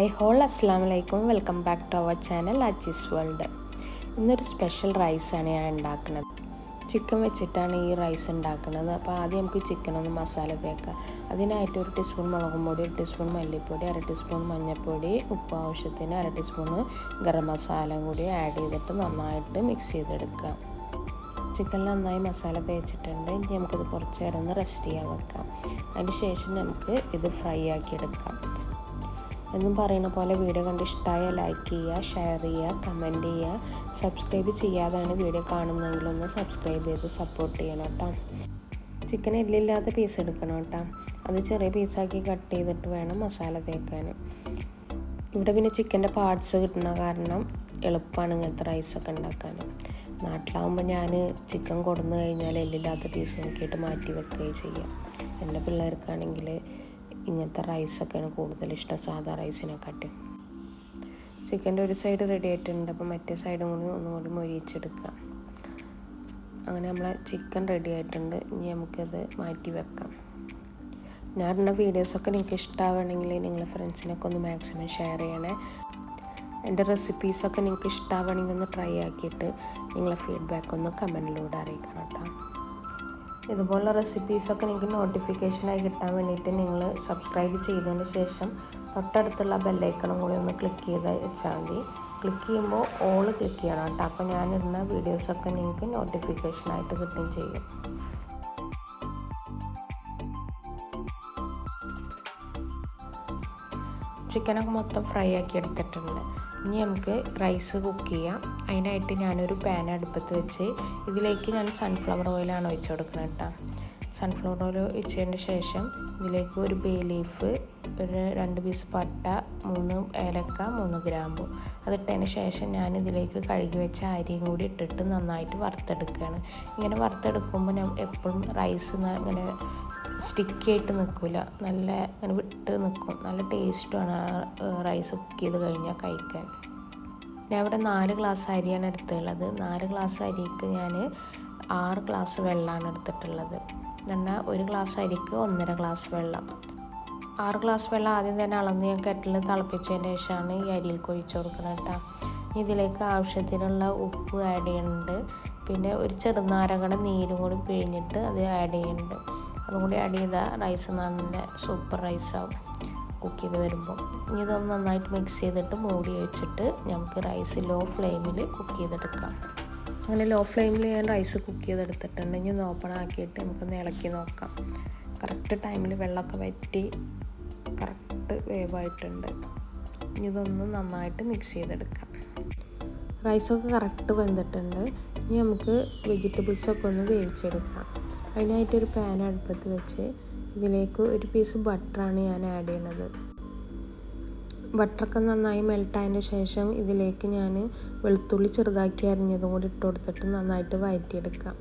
I all അസ്സാം വലൈക്കും welcome back to our channel Achi's world. ഇന്നൊരു സ്പെഷ്യൽ റൈസാണ് ഞാൻ ഉണ്ടാക്കുന്നത്. ചിക്കൻ വെച്ചിട്ടാണ് ഈ റൈസ് ഉണ്ടാക്കുന്നത്. അപ്പോൾ ആദ്യം നമുക്ക് ചിക്കൻ ഒന്ന് മസാല തേക്കാം അതിനായിട്ട് ഒരു ടീസ്പൂൺ മുളകും പൊടി ഒരു ടീസ്പൂൺ മല്ലിപ്പൊടി അര ടീസ്പൂൺ മഞ്ഞൾപ്പൊടി ഉപ്പ് ആവശ്യത്തിന് അര ടീസ്പൂൺ ഗരം മസാലയും കൂടി ആഡ് ചെയ്തിട്ട് നന്നായിട്ട് മിക്സ് ചെയ്തെടുക്കാം ചിക്കനിൽ നന്നായി മസാല തേച്ചിട്ടുണ്ട് ഇനി നമുക്കിത് കുറച്ച് നേരം ഒന്ന് റെസ്റ്റ് ചെയ്യാൻ വെക്കാം. അതിന് ശേഷം നമുക്ക് ഇത് ഫ്രൈ ആക്കി എടുക്കാം. എന്നും പറയുന്ന പോലെ വീഡിയോ കണ്ട് ഇഷ്ടമായ ലൈക്ക് ചെയ്യുക ഷെയർ ചെയ്യുക കമന്റ് ചെയ്യുക. സബ്സ്ക്രൈബ് ചെയ്യാതാണ് വീഡിയോ കാണുന്നതെങ്കിലൊന്ന് സബ്സ്ക്രൈബ് ചെയ്ത് സപ്പോർട്ട് ചെയ്യണം കേട്ടോ. ചിക്കൻ എല്ലില്ലാത്ത പീസ് എടുക്കണം കേട്ടോ. അത് ചെറിയ പീസാക്കി കട്ട് ചെയ്തിട്ട് വേണം മസാല തേക്കാൻ. ഇവിടെ പിന്നെ ചിക്കന്റെ പാർട്സ് കിട്ടുന്ന കാരണം എളുപ്പമാണ് ഇങ്ങനത്തെ റൈസൊക്കെ ഉണ്ടാക്കാൻ. നാട്ടിലാവുമ്പോൾ ഞാൻ ചിക്കൻ കൊടുന്നു കഴിഞ്ഞാൽ എല്ലില്ലാത്ത പീസ് നോക്കിയിട്ട് മാറ്റി വെക്കുകയും ചെയ്യാം. എന്റെ പിള്ളേർക്കാണെങ്കിൽ ഇങ്ങനത്തെ റൈസൊക്കെയാണ് കൂടുതൽ ഇഷ്ടം സാധാ റൈസിനെക്കാട്ടി. ചിക്കന്റെ ഒരു സൈഡ് റെഡി ആയിട്ടുണ്ട്. അപ്പോൾ മറ്റേ സൈഡും കൂടി ഒന്നുകൂടി മൊരിയിച്ചെടുക്കാം അങ്ങനെ നമ്മളെ ചിക്കൻ റെഡി ആയിട്ടുണ്ട്. ഇനി നമുക്കത് മാറ്റി വെക്കാം. ഞാൻ ഇടുന്ന വീഡിയോസൊക്കെ നിങ്ങൾക്ക് ഇഷ്ടമാവണമെങ്കിൽ നിങ്ങളെ ഫ്രണ്ട്സിനൊക്കെ ഒന്ന് മാക്സിമം ഷെയർ ചെയ്യണേ. എന്റെ റെസിപ്പീസൊക്കെ നിങ്ങൾക്ക് ഇഷ്ടമാവണമെങ്കിൽ ഒന്ന് ട്രൈ ആക്കിയിട്ട് നിങ്ങളെ ഫീഡ്ബാക്ക് ഒന്ന് കമന്റിലൂടെ അറിയിക്കണം കേട്ടോ. ഇതുപോലുള്ള റെസിപ്പീസൊക്കെ നിങ്ങൾക്ക് നോട്ടിഫിക്കേഷനായി കിട്ടാൻ വേണ്ടിയിട്ട് നിങ്ങൾ സബ്സ്ക്രൈബ് ചെയ്തതിന് ശേഷം തൊട്ടടുത്തുള്ള ബെല്ലൈക്കണും കൂടി ഒന്ന് ക്ലിക്ക് ചെയ്ത് വെച്ചാൽ മതി. ക്ലിക്ക് ചെയ്യുമ്പോൾ ഓൾ ക്ലിക്ക് ചെയ്യണം കേട്ടോ. അപ്പോൾ ഞാനിടുന്ന വീഡിയോസൊക്കെ നിങ്ങൾക്ക് നോട്ടിഫിക്കേഷനായിട്ട് കിട്ടുകയും ചെയ്യും. ചിക്കനൊക്കെ മൊത്തം ഫ്രൈ ആക്കി എടുത്തിട്ടുണ്ട്. ഇനി നമുക്ക് റൈസ് കുക്ക് ചെയ്യാം. അതിനായിട്ട് ഞാനൊരു പാൻ അടുപ്പത്ത് വെച്ച് ഇതിലേക്ക് ഞാൻ സൺഫ്ലവർ ഓയിലാണ് ഒഴിച്ചു കൊടുക്കുന്നത് കേട്ടോ. സൺഫ്ലവർ ഓയിൽ ഒഴിച്ചതിന് ശേഷം ഇതിലേക്ക് ഒരു ബേ ലീഫ് ഒരു രണ്ട് പീസ് പട്ട മൂന്ന് ഏലക്ക മൂന്ന് ഗ്രാമ്പു അതിട്ടതിന് ശേഷം ഞാൻ ഇതിലേക്ക് കഴുകി വെച്ച അരിയും കൂടി ഇട്ടിട്ട് നന്നായിട്ട് വറുത്തെടുക്കുകയാണ്. ഇങ്ങനെ വറുത്തെടുക്കുമ്പോൾ ഞാൻ എപ്പോഴും റൈസ് ഇങ്ങനെ സ്റ്റിക്കി ആയിട്ട് നിൽക്കില്ല. നല്ല അങ്ങനെ വിട്ട് നിൽക്കും. നല്ല ടേസ്റ്റുമാണ് ആ റൈസ് കുക്ക് ചെയ്ത് കഴിഞ്ഞാൽ കഴിക്കാൻ. ഞാൻ ഇവിടെ നാല് ഗ്ലാസ് അരിയാണ് എടുത്തുള്ളത്. നാല് ഗ്ലാസ് അരിക്ക് ഞാൻ ആറ് ഗ്ലാസ് വെള്ളമാണ് എടുത്തിട്ടുള്ളത്. എന്നാൽ ഒരു ഗ്ലാസ് അരിക്ക് ഒന്നര ഗ്ലാസ് വെള്ളം. ആറ് ഗ്ലാസ് വെള്ളം ആദ്യം തന്നെ അളന്ന് ഞാൻ കെറ്റിൽ തിളപ്പിച്ചതിന് ശേഷമാണ് ഈ അരിയിൽ കൊഴിച്ച് കൊടുക്കുന്നത് കേട്ടോ. ഇതിലേക്ക് ആവശ്യത്തിനുള്ള ഉപ്പ് ആഡ് ചെയ്യുന്നുണ്ട്. പിന്നെ ഒരു ചെറുനാരകയുടെ നീരും കൂടി പിഴിഞ്ഞിട്ട് അത് ആഡ് ചെയ്യുന്നുണ്ട്. അതും കൂടി ആഡ് ചെയ്താൽ റൈസ് നല്ല സൂപ്പർ റൈസാവും കുക്ക് ചെയ്ത് വരുമ്പോൾ ഇനി ഇതൊന്ന് നന്നായിട്ട് മിക്സ് ചെയ്തിട്ട് മൂടി വെച്ചിട്ട് നമുക്ക് റൈസ് ലോ ഫ്ലെയിമിൽ കുക്ക് ചെയ്തെടുക്കാം. അങ്ങനെ ലോ ഫ്ലെയിമിൽ ഞാൻ റൈസ് കുക്ക് ചെയ്തെടുത്തിട്ടുണ്ട്. ഇനി ഒന്ന് ഓപ്പൺ ആക്കിയിട്ട് നമുക്കൊന്ന് ഇളക്കി നോക്കാം. കറക്റ്റ് ടൈമിൽ വെള്ളമൊക്കെ വറ്റി കറക്റ്റ് വേവായിട്ടുണ്ട് ഇനി ഇതൊന്ന് നന്നായിട്ട് മിക്സ് ചെയ്തെടുക്കാം. റൈസൊക്കെ കറക്റ്റ് വെന്തിട്ടുണ്ട്. ഇനി നമുക്ക് വെജിറ്റബിൾസൊക്കെ ഒന്ന് വേവിച്ചെടുക്കാം. അതിനായിട്ടൊരു പാൻ അടുപ്പത്ത് വെച്ച് ഇതിലേക്ക് ഒരു പീസ് ബട്ടറാണ് ഞാൻ ആഡ് ചെയ്യണത്. ബട്ടറൊക്കെ നന്നായി മെൽട്ടായതിന് ശേഷം ഇതിലേക്ക് ഞാൻ വെളുത്തുള്ളി ചെറുതാക്കി അരിഞ്ഞതും കൂടി ഇട്ട് കൊടുത്തിട്ട് നന്നായിട്ട് വഴറ്റിയെടുക്കാം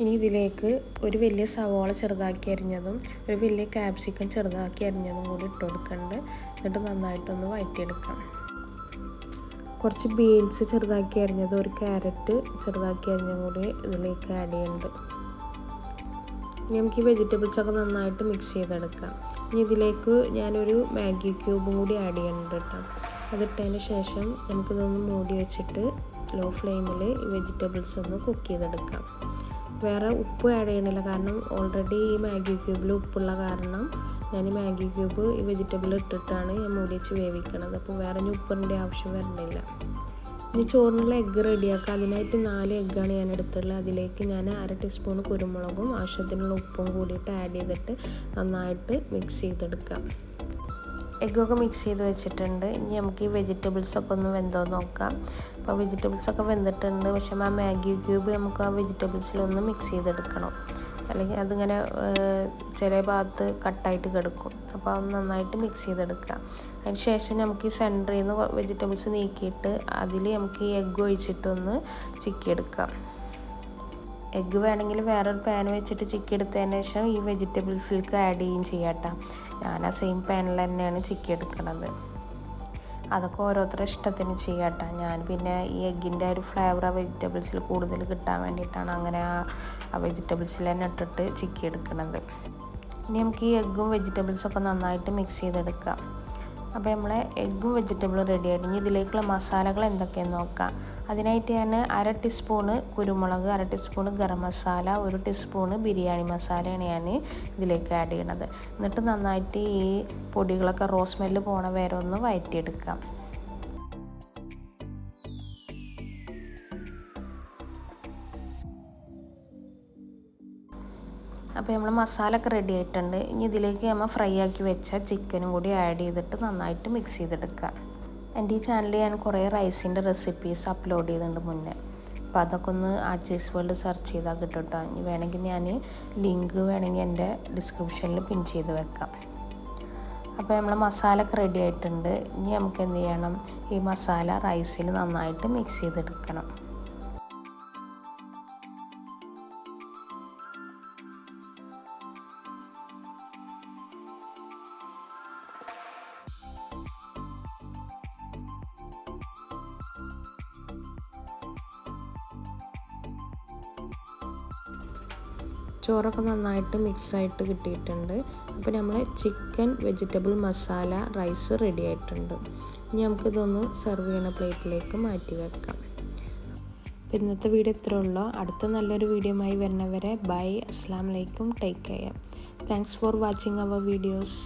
ഇനി ഇതിലേക്ക് ഒരു വലിയ സവോള ചെറുതാക്കി അരിഞ്ഞതും ഒരു വലിയ ക്യാപ്സിക്കം ചെറുതാക്കി അരിഞ്ഞതും കൂടി ഇട്ട് കൊടുക്കുന്നുണ്ട് എന്നിട്ട് നന്നായിട്ടൊന്ന് വഴറ്റിയെടുക്കാം കുറച്ച് ബീൻസ് ചെറുതാക്കി അരിഞ്ഞത് ഒരു ക്യാരറ്റ് ചെറുതാക്കി അരിഞ്ഞതും കൂടി ഇതിലേക്ക് ആഡ് ചെയ്യുന്നുണ്ട് നമുക്ക് ഈ വെജിറ്റബിൾസൊക്കെ നന്നായിട്ട് മിക്സ് ചെയ്തെടുക്കാം. ഇനി ഇതിലേക്ക് ഞാനൊരു മാഗി ക്യൂബും കൂടി ആഡ് ചെയ്യുന്നുണ്ട് കേട്ടോ അതിട്ടതിന് ശേഷം നമുക്കിതൊന്ന് മൂടി വെച്ചിട്ട് ലോ ഫ്ലെയിമിൽ ഈ വെജിറ്റബിൾസ് ഒന്ന് കുക്ക് ചെയ്തെടുക്കാം. വേറെ ഉപ്പ് ആഡ് ചെയ്യണില്ല. കാരണം ഓൾറെഡി ഈ മാഗി ക്യൂബിൽ ഉപ്പുള്ള കാരണം ഞാൻ ഈ മാഗി ക്യൂബ് ഈ വെജിറ്റബിൾ ഇട്ടിട്ടാണ് ഞാൻ മൂടി വെച്ച് വേവിക്കണത്. അപ്പോൾ വേറെ ഇനി ഉപ്പിന്റെ ആവശ്യം വരണില്ല. ഇനി ചോറിനുള്ള എഗ്ഗ് റെഡിയാക്കുക അതിനായിട്ട് നാല് എഗ്ഗാണ് ഞാൻ എടുത്തുള്ളത്. അതിലേക്ക് ഞാൻ അര ടീസ്പൂൺ കുരുമുളകും ആവശ്യത്തിനുള്ള ഉപ്പും കൂടിയിട്ട് ആഡ് ചെയ്തിട്ട് നന്നായിട്ട് മിക്സ് ചെയ്തെടുക്കാം. എഗ്ഗൊക്കെ മിക്സ് ചെയ്ത് വെച്ചിട്ടുണ്ട്. ഇനി നമുക്ക് ഈ വെജിറ്റബിൾസൊക്കെ ഒന്ന് വെന്തോ നോക്കാം. അപ്പോൾ വെജിറ്റബിൾസൊക്കെ വെന്തിട്ടുണ്ട്. പക്ഷേ ആ മാഗി ക്യൂബ് നമുക്ക് ആ വെജിറ്റബിൾസിലൊന്ന് മിക്സ് ചെയ്തെടുക്കണം. അല്ലെങ്കിൽ അതിങ്ങനെ ചില ഭാഗത്ത് കട്ടായിട്ട് കിടക്കും. അപ്പോൾ അത് നന്നായിട്ട് മിക്സ് ചെയ്തെടുക്കുക. അതിന് ശേഷം നമുക്ക് ഈ സെന്ററിൽ നിന്ന് വെജിറ്റബിൾസ് നീക്കിയിട്ട് അതിൽ നമുക്ക് ഈ എഗ്ഗ് ഒഴിച്ചിട്ടൊന്ന് ചിക്കിയെടുക്കാം. എഗ്ഗ് വേണമെങ്കിൽ വേറൊരു പാൻ വെച്ചിട്ട് ചിക്കി എടുത്തതിന് ശേഷം ഈ വെജിറ്റബിൾസിലേക്ക് ആഡ് ചെയ്യുകയും ചെയ്യാം കേട്ടോ ഞാൻ ആ സെയിം പാനിൽ തന്നെയാണ് ചിക്കി എടുക്കുന്നത് അതൊക്കെ ഓരോരുത്തരുടെ ഇഷ്ടത്തിന് ചെയ്യട്ടെ ഞാൻ. പിന്നെ ഈ എഗ്ഗിന്റെ ഒരു ഫ്ലേവർ ആ വെജിറ്റബിൾസിൽ കൂടുതൽ കിട്ടാൻ വേണ്ടിയിട്ടാണ് അങ്ങനെ ആ വെജിറ്റബിൾസിൽ തന്നെ ഇട്ടിട്ട് ചിക്കി എടുക്കുന്നത്. ഇനി നമുക്ക് ഈ എഗ്ഗും വെജിറ്റബിൾസൊക്കെ നന്നായിട്ട് മിക്സ് ചെയ്തെടുക്കാം. അപ്പോൾ നമ്മളെ എഗ്ഗും വെജിറ്റബിളും റെഡി ആയിട്ട് ഇനി ഇതിലേക്കുള്ള മസാലകൾ എന്തൊക്കെയെന്ന് നോക്കാം. അതിനായിട്ട് ഞാൻ അര ടീസ്പൂണ് കുരുമുളക് അര ടീസ്പൂണ് ഗരം മസാല ഒരു ടീസ്പൂണ് ബിരിയാണി മസാലയാണ് ഞാൻ ഇതിലേക്ക് ആഡ് ചെയ്യണത്. എന്നിട്ട് നന്നായിട്ട് ഈ പൊടികളൊക്കെ റോസ്മെല്ല് പോണ വരെ ഒന്ന് വഴറ്റിയെടുക്കാം അപ്പോൾ നമ്മൾ മസാല ഒക്കെ റെഡി ആയിട്ടുണ്ട്. ഇനി ഇതിലേക്ക് നമ്മൾ ഫ്രൈ ആക്കി വെച്ച ചിക്കനും കൂടി ആഡ് ചെയ്തിട്ട് നന്നായിട്ട് മിക്സ് ചെയ്തെടുക്കുക. എന്റെ ഈ ചാനലിൽ ഞാൻ കുറേ റൈസിന്റെ റെസിപ്പീസ് അപ്ലോഡ് ചെയ്തിട്ടുണ്ട് മുന്നേ. അപ്പോൾ അതൊക്കെ ഒന്ന് ആർച്ചേസ് വേൾഡ് സെർച്ച് ചെയ്താൽ കിട്ടും കേട്ടോ ഇനി വേണമെങ്കിൽ ഞാൻ ലിങ്ക് വേണമെങ്കിൽ എന്റെ ഡിസ്ക്രിപ്ഷനിൽ പിൻ ചെയ്ത് വെക്കാം. അപ്പോൾ നമ്മൾ മസാല ഒക്കെ റെഡി ആയിട്ടുണ്ട്. ഇനി നമുക്ക് എന്ത് ചെയ്യണം? ഈ മസാല റൈസിൽ നന്നായിട്ട് മിക്സ് ചെയ്തെടുക്കണം. ചോറൊക്കെ നന്നായിട്ട് മിക്സായിട്ട് കിട്ടിയിട്ടുണ്ട്. അപ്പോൾ നമ്മൾ chicken vegetable masala rice ready ആയിട്ടുണ്ട്. ഇനി നമുക്കിതൊന്ന് സെർവ് ചെയ്യണ പ്ലേറ്റിലേക്ക് മാറ്റി വെക്കാം. അപ്പോൾ ഇന്നത്തെ വീഡിയോ ഇത്രേ ഉള്ളൂ. അടുത്ത നല്ലൊരു വീഡിയോയുമായി വരുന്നവരെ ബൈ. അസ്സാം വലൈക്കും take care thanks for watching our videos